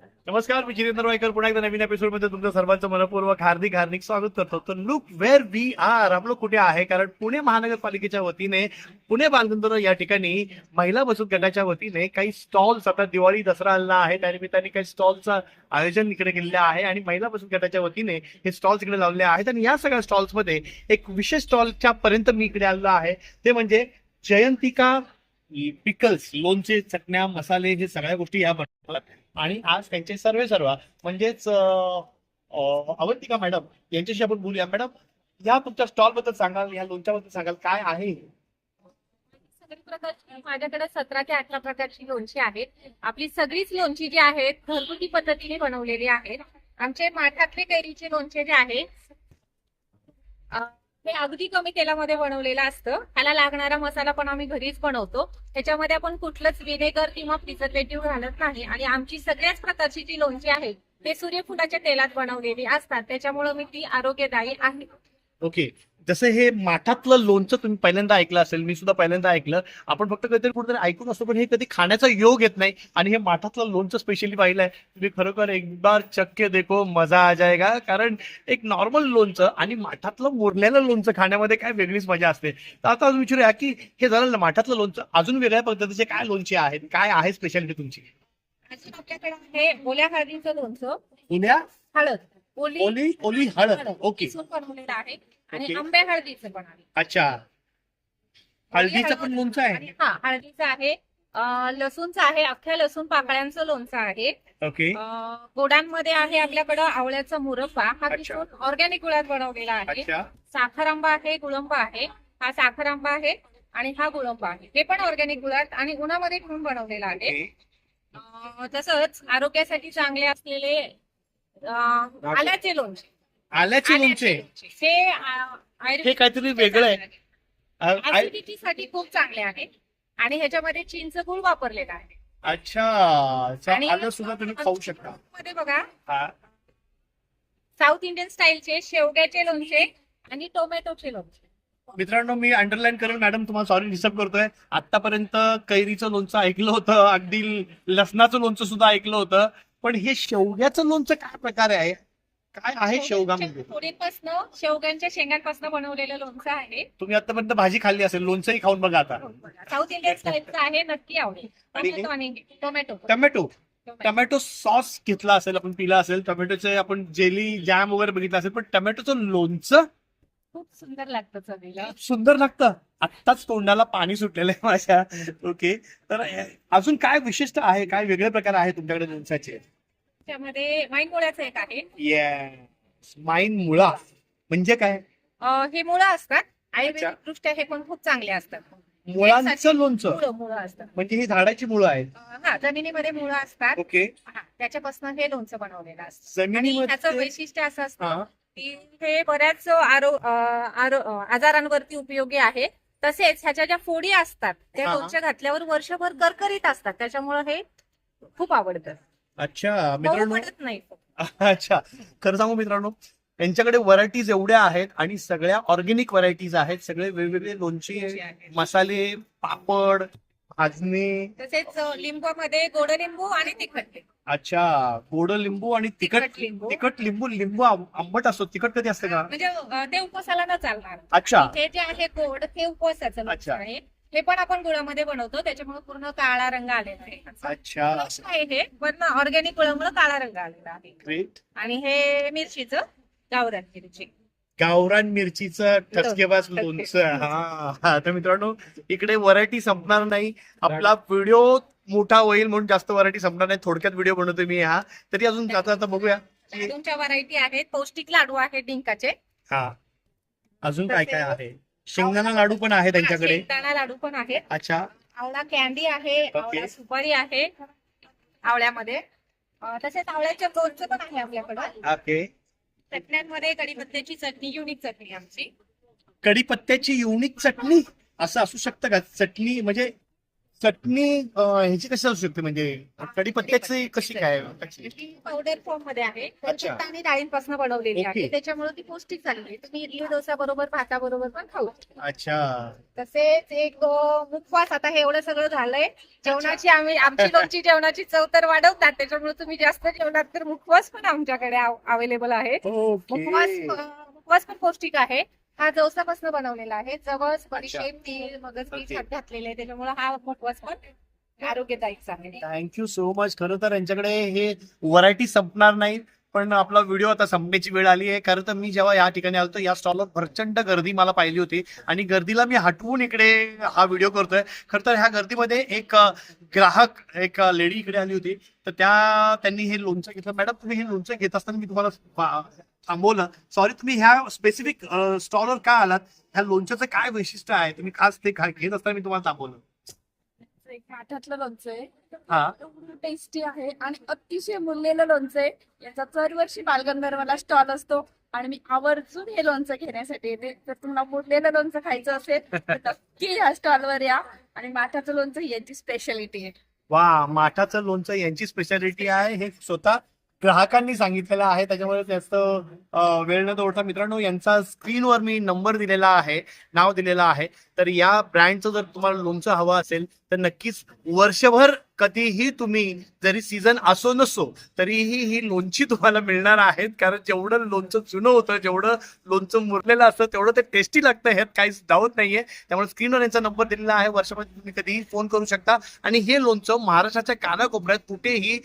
नमस्कार मी जितेंद्र वायकर. पुन्हा एकदा नवीन एपिसोडमध्ये तुमचं सर्वांचं मनपूर्वक हार्दिक हार्दिक स्वागत करतो. तर लुक वेअर वी आर आपलं कुठे आहे? कारण पुणे महानगरपालिकेच्या वतीने पुणे बालगंधर्व या ठिकाणी महिला बचत गटाच्या वतीने काही स्टॉल्स आता दिवाळी दसरा आलेला आहे. त्यानिमित्ताने काही स्टॉलचं आयोजन इकडे केलेलं आहे आणि महिला बचत गटाच्या वतीने हे स्टॉल्स इकडे लावले आहेत. आणि या सगळ्या स्टॉल्समध्ये एक विशेष स्टॉलच्या पर्यंत मी इकडे आलेलो आहे. ते म्हणजे जयंतिका पिकल्स लोणचे चटण्या मसाले हे सगळ्या गोष्टी या बनवतात. आणि आज त्यांचे सर्वे सर्व म्हणजेच अवंतिका मॅडम यांच्याशी आपण बोलूया. मॅडम या तुमच्या स्टॉलबद्दल सांगाल या लोणच्याबद्दल सांगाल काय आहे? सगळी प्रकारची माझ्याकडे सतरा ते अठरा प्रकारची लोणची आहेत. आपली सगळीच लोणची जी आहेत घरगुती पद्धतीने बनवलेली आहेत. आमचे माठातले कैरीचे लोणचे जे आहे हे अगदी कमी तेलामध्ये बनवलेलं असतं. त्याला लागणारा मसाला पण आम्ही घरीच बनवतो. त्याच्यामध्ये आपण कुठलंच विनेगर किंवा प्रिझर्वेटिव्ह घालत नाही. आणि आमची सगळ्याच प्रकारची जी लोणची आहेत ते सूर्यफुलाच्या तेलात बनवलेली असतात. त्याच्यामुळे मी ती आरोग्यदायी आहे. ओके. जसं हे माठातलं लोणचं तुम्ही पहिल्यांदा ऐकलं असेल मी सुद्धा पहिल्यांदा ऐकलं. आपण फक्त कधीतरी कुठेतरी ऐकून असतो पण हे कधी खाण्याचा योग येत नाही आणि हे माठातलं लोणचं स्पेशली पाहिलंय. तुम्ही खरोखर एक बार चक्के देखो मजा आ जाएगा. कारण एक नॉर्मल लोणचं आणि माठातलं मुरलेलं लोणचं खाण्यामध्ये काय वेगळीच मजा असते. तर आता अजून विचारूया की हे झालं ना माठातलं लोणचं अजून वेगळ्या पद्धतीचे काय लोणचे आहेत? काय आहे स्पेशालिटी तुमची? अजून आपल्याकडे आहे ओल्या हळदीचं लोणचं. उद्या हळद. ओली ओली हळद. ओके. बनवलेलं आहे. आणि ओके. आंबे हळदीचं पण आहे. अच्छा. हळदीचं पण लोणचं आहे? हा हळदीचं आहे. अं, लसूणचं आहे अख्ख्या लसूण पाकळ्यांचं लोणचं आहे. ओके. अं, गोडांमध्ये आहे आपल्याकडं आवळ्याचा मुरब्बा. हा अच्छा. किसून ऑर्गॅनिक गुळात बनवलेला आहे. अच्छा. साखर आंबा आहे गुळंबा आहे. हा साखर आंबा आहे आणि हा गुळंबा आहे. हे पण ऑर्गॅनिक गुळात आणि उन्हामध्ये ठेवून बनवलेला आहे. ओके. अं, तसंच आरोग्यासाठी चांगले असलेले अं, आल्याचे लोणचे. आल्याचे लोणचे हे हे काहीतरी वेगळं आहे. आ- आ- ऍसिडिटी साठी खूप चांगले आहे. आणि ह्याच्यामध्ये चिंच गुळ वापरलेला आहे. अच्छा. अच्छा, आणि आलं सुद्धा तुम्ही खाऊ शकता. मध्ये बघा. हा. साऊथ इंडियन स्टाईलचे शेवग्याचे लोणचे आणि टोमॅटोचे लोणचे. मित्रांनो मी अंडरलाईन करून मॅडम तुम्हाला सॉरी डिस्टर्ब करतोय. आतापर्यंत कैरीचं लोणचं ऐकलं होतं. अगदी लसणाचं लोणचं सुद्धा ऐकलं होतं. पण हे शेवग्याचं लोणचं काय प्रकार आहे? काय आहे शेवगा म्हणजे फोडीपासनं शेवग्यांच्या शेंगांपासून बनवलेलं लोणचं आहे. तुम्ही आतापर्यंत भाजी खाल्ली असेल लोणचंही खाऊन बघा आता. साऊथ इंडियन स्टाईलचं आहे नक्की आवडेल. टोमॅटो. टोमॅटो. टोमॅटो. सॉस घेतला असेल आपण पिला असेल टोमॅटोचे आपण जेली जॅम वगैरे बघितलं असेल पण टोमॅटोचं लोणचं खूप सुंदर लागतं चवीला. सुंदर लागतं. आत्ताच तोंडाला पाणी सुटलेलं आहे माझ्या. ओके. तर अजून काय विशिष्ट आहे काय वेगळे प्रकार आहे तुमच्याकडे लोणच्याचे? त्यामध्ये वाईन मुळ्याचं एक आहे. येस माईन मुळा. म्हणजे काय? अं, हे मुळं असतात. आयुर्वेदिक दृष्ट्या हे पण खूप चांगले असतात. मुळांचं लोणचं. मुळं मुळं असतात. म्हणजे ही झाडाची मुळं आहेत. अं, हा जमिनीमध्ये मुळं असतात. ओके. हा, त्याच्यापासून हे लोणचं बनवलेलं असतं. आणि ह्याचं जमिनीमध्ये वैशिष्ट्य असं असतं हा. की हे बऱ्याच आरो अं, आरो- अं, आजारांवरती उपयोगी आहे. तसेच ह्याच्या ज्या फोडी असतात त्या हा. लोणच्या घातल्यावर वर्षभर करकरीत असतात. त्याच्यामुळे हे खूप आवडतं. अच्छा मित्रांनो. पडत नाही अच्छा खरं सांगू मित्रांनो यांच्याकडे व्हरायटीज एवढ्या आहेत आणि सगळ्या ऑर्गेनिक व्हरायटीज आहेत सगळे वेगवेगळे लोणचे मसाले पापड भाजणे. तसेच लिंबामध्ये गोड लिंबू आणि तिखट अच्छा गोड लिंबू आणि तिखट तिखट लिंबू. तिखट लिंबू लिंबू आंबट असतो तिखट कधी असते का? म्हणजे ते उपवासाला न चालणार. अच्छा. हे जे आहे गोड हे उपवासाचं अच्छा. आहे. हे पण आपण गुळामध्ये बनवतो त्याच्यामुळे पूर्ण काळा रंग आलेला आहे. अच्छा. फ्रेश आहे हे पण ऑर्गॅनिक गुळामुळे काळा रंग आलेला आहे. ग्रेट आणि हे मिरचीचं गावरान मिरची. गावरान मिरचीचं ठसकेबाज ठसके. लोणचं हा. तर मित्रांनो इकडे व्हरायटी संपणार नाही. आपला व्हिडिओ मोठा होईल म्हणून जास्त व्हरायटी संपणार नाही. थोडक्यात व्हिडिओ बनवतोय मी हा. तरी अजून जाता जाता बघूया. की- लाडूंच्या व्हरायटी आहेत. पौष्टिक लाडू आहेत डिंकाचे. हा. अजून काय काय आहे? शेंगदाणा लाडू पण आहे त्यांच्याकडे. शेंगदाणा लाडू पण आहेत. अच्छा. आवळा कॅन्डी आहे आवळा सुपारी आहे आवळ्यामध्ये. अं, तसेच आवळ्याच्या लोणचं पण आहे आपल्याकडं. ओके. चटण्यांमध्ये कढीपत्त्याची चटणी युनिक चटणी आमची. कढीपत्त्याची युनिक चटणी? असं असू शकतं का? चटणी म्हणजे चटणी ह्याची कशी असू शकते? म्हणजे कढीपत्त्याची कशी काय? पावडर फॉर्ममध्ये आहे. अच्छा. कढीपत्ता आणि डाळींपासून बनवलेली ओके. आहे त्याच्यामुळे ती पौष्टिक आहे तुम्ही इडली डोसा बरोबर भाता बरोबर पण खाऊ शकता. अच्छा. तसेच एक अं, मुखवास. आता हे एवढं सगळं झालंय. जेवणाची आम्ही आमची लोणची जेवणाची चव तर वाढवतात. त्याच्यामुळे तुम्ही जास्त जेवणात तर मुखवास पण आमच्याकडे अवेलेबल आहे. मुखवास ओके अं, मुखवास पण पौष्टिक आहे. हा जवसापासून बनवलेला आहे. जवस बडीशेप तीळ मगज ओके. बीज घातलेले आहे. त्याच्यामुळे हा मुखवास पण आरोग्यदायीच आहे. थँक्यू सो मच खरं तर यांच्याकडे हे व्हरायटी संपणार नाही पण आपला व्हिडिओ आता संपण्याची वेळ आली आहे. खरं तर मी जेव्हा या ठिकाणी आलो या स्टॉलवर प्रचंड गर्दी मला पाहिली होती. आणि गर्दीला मी हटवून इकडे हा व्हिडिओ करतोय. खरं तर ह्या गर्दीमध्ये एक ग्राहक एक लेडी इकडे आली होती. तर त्या त्यांनी हे लोणचं घेतलं. मॅडम तुम्ही हे लोणचं घेत असताना मी तुम्हाला थांबवलं. सॉरी तुम्ही ह्या स्पेसिफिक स्टॉलवर का आलात? ह्या लोणच्याचं काय वैशिष्ट्य आहे? तुम्ही खास ते घेत असताना मी तुम्हाला थांबवलं. एक माठातलं लोणचं आहे. हा. टेस्टी आहे आणि अतिशय मुरलेलं लोणचं आहे. याचा दरवर्षी बालगंधर्वला स्टॉल असतो आणि मी आवर्जून हे लोणचं घेण्यासाठी येते. जर तुम्हाला मुरलेलं लोणचं खायचं असेल तर नक्की या स्टॉलवर या आणि माठाचं लोणचं ही याची स्पेशालिटी आहे. वा माठाचं लोणचं यांची स्पेशालिटी आहे. हे स्वतः ग्राहकांनी सांगितलेलं आहे. त्याच्यामुळे जास्त वेळ न दौडता मित्रांनो यांचा स्क्रीनवर मी नंबर दिलेला आहे नाव दिलेलं आहे. तर या ब्रँडचं जर तुम्हाला लोणचं हवं असेल तर नक्कीच वर्षभर कधीही तुम्ही जरी सीझन असो नसो तरीही ही लोणची तुम्हाला मिळणार आहेत. कारण जेवढं लोणचं जुनं होतं जेवढं लोणचं मुरलेलं असतं तेवढं ते टेस्टी लागतं. ह्यात काहीच डाऊट नाहीये. त्यामुळे स्क्रीनवर यांचा नंबर दिलेला आहे. वर्षभर तुम्ही कधीही फोन करू शकता. आणि हे लोणचं महाराष्ट्राच्या कानाकोपऱ्यात कुठेही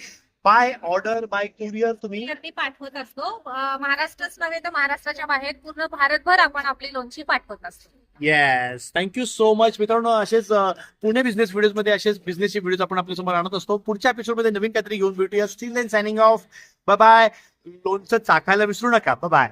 बाय ऑर्डर बाय कुरिअर तुम्ही. ती पाठवत असतो. अं, महाराष्ट्रच नव्हे तर महाराष्ट्राच्या बाहेर पूर्ण भारतभर आपण आपली लोणची पाठवत असतो. येस थँक्यू सो मच मित्रांनो असेच अ, पुणे बिझनेस व्हिडिओजमध्ये असेच बिझनेसचे व्हिडिओज आपण आपल्यासमोर आणत असतो. पुढच्या एपिसोडमध्ये नवीन काहीतरी घेऊन भेटूया. स्टील सायनिंग ऑफ बाय लोणचं चाकायला विसरू नका. बाय